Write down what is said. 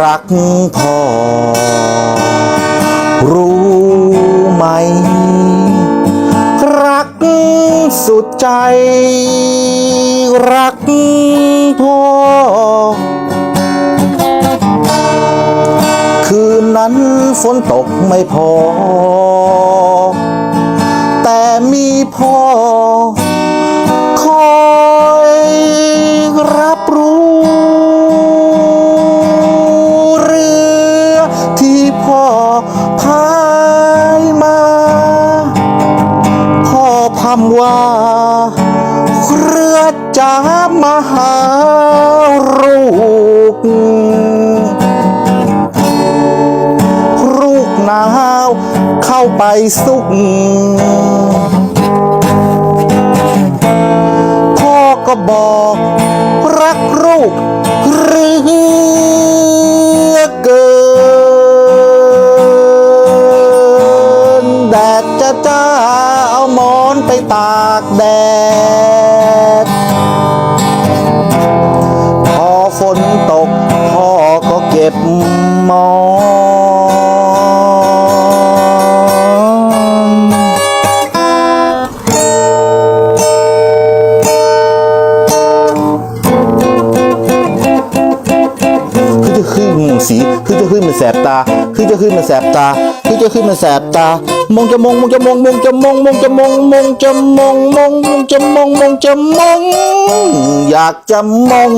รักพ่อ รู้ไหม รักสุดใจ รักพ่อ คืนนั้นฝนตกไม่พอ แต่มีพ่อ พ่อพำว่าเรือจะมหาลูกลูกหนาวเข้าไปสุกพ่อก็บอกรักลูกเรือเกินแดดจะจ้า ตากแดด พอฝนตกพ่อก็เก็บหมอน สี คือจะขึ้นมันแสบตา คือจะขึ้นมันแสบตา คือจะขึ้นมันแสบตา มองจะมองมองจะมองมองจะมองมองจะมองมองจะมองมองมองจะมองมองจะมอง อยากจะมอง